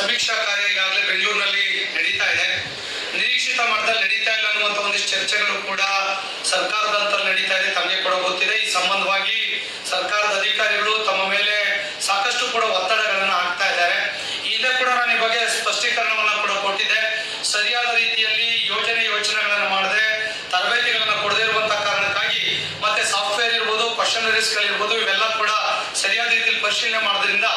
ಸಮೀಕ್ಷಾ ಕಾರ್ಯ ಈಗಾಗಲೇ ಬೆಂಗಳೂರಿನಲ್ಲಿ ನಡೀತಾ ಇದೆ. ನಿರೀಕ್ಷಿತ ಮಟ್ಟದಲ್ಲಿ ನಡೀತಾ ಇಲ್ಲ ಅನ್ನುವಂತ ಒಂದಿಷ್ಟು ಚರ್ಚೆಗಳು ಕೂಡ ಸರ್ಕಾರದ ಹಂತದಲ್ಲಿ ನಡೀತಾ ಇದೆ, ತಮಗೆ ಕೂಡ ಗೊತ್ತಿದೆ. ಈ ಸಂಬಂಧವಾಗಿ ಸರ್ಕಾರದ ಅಧಿಕಾರಿಗಳು ತಮ್ಮ ಮೇಲೆ ಸಾಕಷ್ಟು ಕೂಡ ಒತ್ತಡಗಳನ್ನು ಹಾಕ್ತಾ ಇದ್ದಾರೆ. ಇದೇ ಕೂಡ ನಾನು ಈ ಬಗ್ಗೆ ಸ್ಪಷ್ಟೀಕರಣವನ್ನು ಕೂಡ ಕೊಟ್ಟಿದೆ ಸರಿಯಾದ ರೀತಿಯಲ್ಲಿ ಯೋಜನೆ ಯೋಚನೆಗಳನ್ನು ಮಾಡದೆ, ತರಬೇತಿಗಳನ್ನು ಕೊಡದೇ ಇರುವಂತಹ ಕಾರಣಕ್ಕಾಗಿ ಮತ್ತೆ ಸಾಫ್ಟ್ವೇರ್ ಇರ್ಬೋದು ಕ್ವಶನರೀಸ್ಗಳಿರ್ಬೋದು ಇವೆಲ್ಲ ಕೂಡ ಸರಿಯಾದ ರೀತಿಯಲ್ಲಿ ಪರಿಶೀಲನೆ ಮಾಡೋದ್ರಿಂದ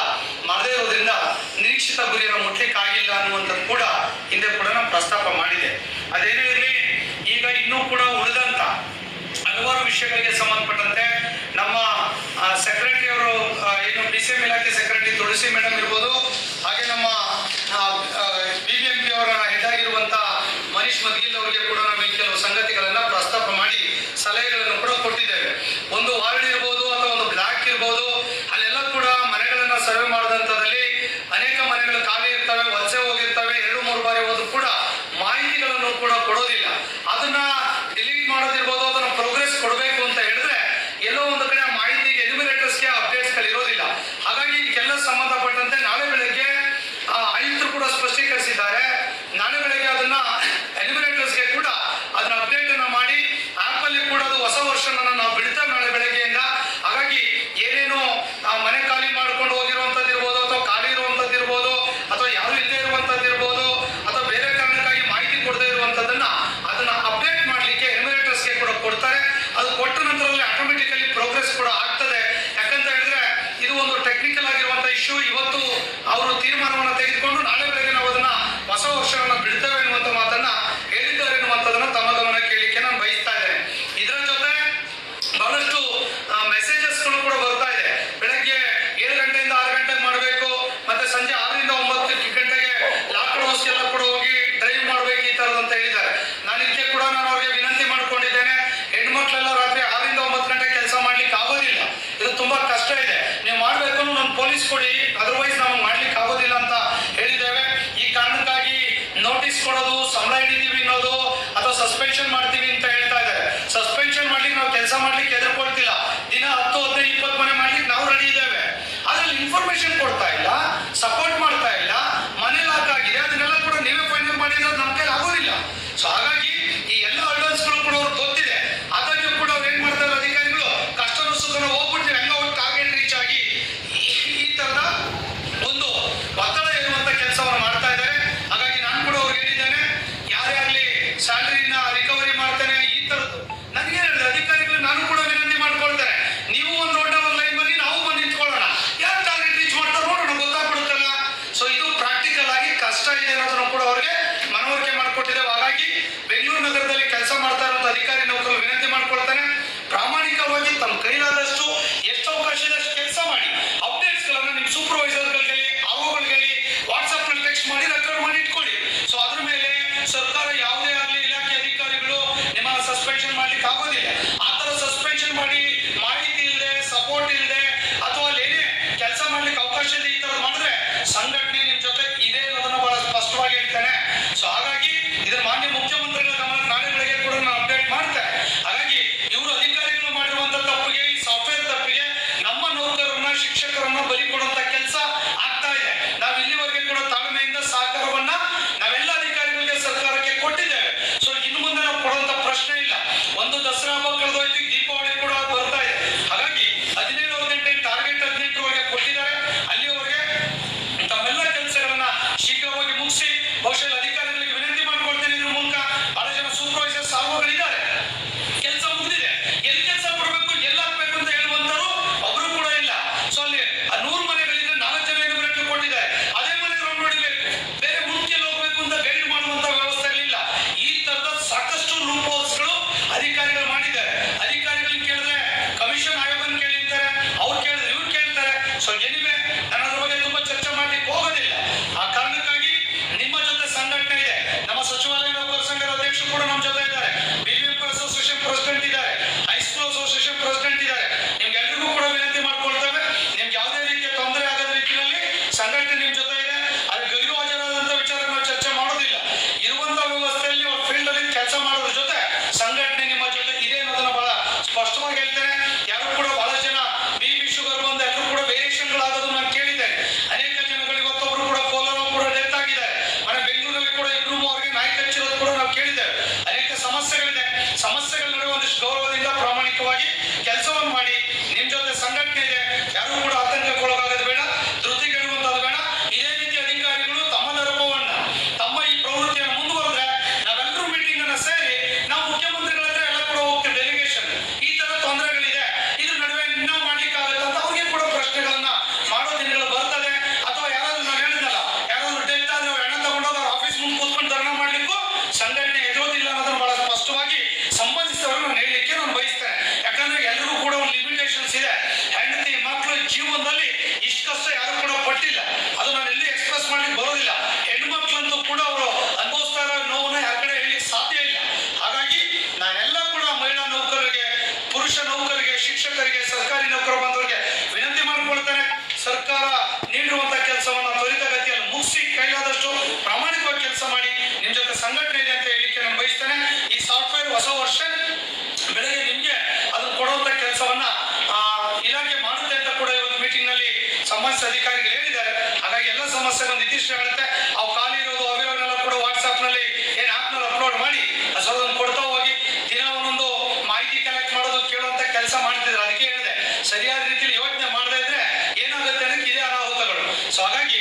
ನಿಶ್ಚಿತ ಗುರಿಯನ್ನು ಮುಟ್ಲಿಕ್ಕೆ ಆಗಿಲ್ಲ ಅನ್ನುವಂಥದ್ದು ಕೂಡ ಹಿಂದೆ ಕೂಡ ನಾನು ಪ್ರಸ್ತಾಪ ಮಾಡಿದೆ. ಅದೇನೇ ಇರಲಿ, ಈಗ ಇನ್ನೂ ಕೂಡ ಉಳಿದಂತ ಹಲವಾರು ವಿಷಯಗಳಿಗೆ ಸಂಬಂಧಪಟ್ಟಂತೆ ನಮ್ಮ ಸೆಕ್ರೆಟರಿ ಅವರು ಏನು ಡಿ ಸಿ ಎಂ ಇಲಾಖೆ ಸೆಕ್ರೆಟರಿ ತುಳಸಿ ಮೇಡಮ್ ಇರ್ಬೋದು, ಹಾಗೆ ನಮ್ಮ ಬಿ ಬಿ ಎಂ ಪಿ ಅವರ ಹೆಡ್ ಮನೀಶ್ ಮದ್ಗಿಲ್ ಅವರಿಗೆ ಕೂಡ ನಾವು ಕೆಲವು ಸಂಗತಿಗಳನ್ನ ಪ್ರಸ್ತಾಪ ಮಾಡಿ ಸಲಹೆಗಳನ್ನು ಕೂಡ ಕೊಟ್ಟಿದ್ದೇವೆ. ಒಂದು ವಾರ್ಡ್ ಇರ್ಬೋದು ಅಥವಾ ಒಂದು ಬ್ಲಾಕ್ ಇರ್ಬೋದು, ಅಲ್ಲೆಲ್ಲ ಕೂಡ ಮನೆಗಳನ್ನ ಸರ್ವೆ ಮಾಡಿದಂಥದ್ದಲ್ಲಿ ಗಮನಿಸ್ಕೊಡಿ ಅದರ್ವೈಸ್ ನಾವು ಮಾಡ್ಲಿಕ್ಕೆ ಆಗೋದಿಲ್ಲ ಅಂತ ಹೇಳಿದ್ದೇವೆ. ಈ ಕಾರಣಕ್ಕಾಗಿ ನೋಟಿಸ್ ಕೊಡೋದು ಸಂಬಳ ಹಿಡಿತೀವಿ ಅನ್ನೋದು ಅಥವಾ ಸಸ್ಪೆನ್ಷನ್ ನಗರದಲ್ಲಿ ಕೆಲಸ ಮಾಡ್ತಾ ಇರುವಂತಹ ಅಧಿಕಾರಿ ನೌಕರರು ವಿನಂತಿ ಮಾಡ್ಕೊಳ್ತಾನೆ. ಪ್ರಾಮಾಣಿಕವಾಗಿ ತಮ್ಮ ಕೈಲಾದಷ್ಟು ಎಷ್ಟು ಅವಕಾಶ ಇದೆ ಅಷ್ಟು ಕೆಲಸ ಮಾಡಿ ಅಪ್ಡೇಟ್ಸ್ ಗಳನ್ನ ನಿಮ್ ಸೂಪರ್ವೈಸರ್ ಗಳಿಗೆ ಹೇಳಿ ವಾಟ್ಸ್ಆಪ್ನಲ್ಲಿ ಟೆಕ್ಸ್ಟ್ ಮಾಡಿ ರೆಕಾರ್ಡ್ ಮಾಡಿ ಇಟ್ಕೊಳ್ಳಿ. ಸೊ ಅದ್ರ ಮೇಲೆ ಸರ್ಕಾರ ಯಾವುದೇ ಆಗಲಿ ಇಲಾಖೆ ಅಧಿಕಾರಿಗಳು ನಿಮ್ಮ ಸಸ್ಪೆನ್ಷನ್ ಮಾಡ್ಲಿಕ್ಕೆ ಆಗೋದಿಲ್ಲ. ಆ ಸಸ್ಪೆನ್ಷನ್ ಮಾಡಿ, ಮಾಹಿತಿ ಇಲ್ಲದೆ ಸಪೋರ್ಟ್ ಇಲ್ಲದೆ ಅಥವಾ ಅಲ್ಲಿ ಏನೇ ಕೆಲಸ ಮಾಡ್ಲಿಕ್ಕೆ ಅವಕಾಶ ಇದೆ ಈ ತರ ಮಾಡಿದ್ರೆ ಸಂಘಟನೆ ಮುಖ್ಯವಾಗಿ ನೀಡಿರುವಂತಹ ಕೆಲಸವನ್ನ ತ್ವರಿತ ಗತಿಯಲ್ಲಿ ಮುಗಿಸಿ ಕೈಲಾದಷ್ಟು ಪ್ರಾಮಾಣಿಕವಾಗಿ ಕೆಲಸ ಮಾಡಿ ನಿಮ್ ಜೊತೆ ಸಂಘಟನೆ ಇದೆ ಅಂತ ಹೇಳಿಕ್ಕೆ ನಾನು ಬಯಸ್ತೇನೆ. ಈ ಸಾಫ್ಟ್ವೇರ್ ಹೊಸ ವರ್ಷ ಬೆಳಗ್ಗೆ ನಿಮ್ಗೆ ಅದನ್ನು ಕೊಡುವಂತ ಕೆಲಸವನ್ನ, ಆ, ಇಲಾಖೆ ಮಾಡುತ್ತೆ ಅಂತ ಕೂಡ ಇವತ್ತು ಮೀಟಿಂಗ್ನಲ್ಲಿ ಸಂಬಂಧಿಸಿದ ಅಧಿಕಾರಿಗಳು ಹೇಳಿದ್ದಾರೆ. ಹಾಗಾಗಿ ಎಲ್ಲ ಸಮಸ್ಯೆಗಳು ನಿರ್ದಿಷ್ಟ ಹೇಳುತ್ತೆ ಅವು ಕಾಲ ಸೊ ಹಾಗಾಗಿ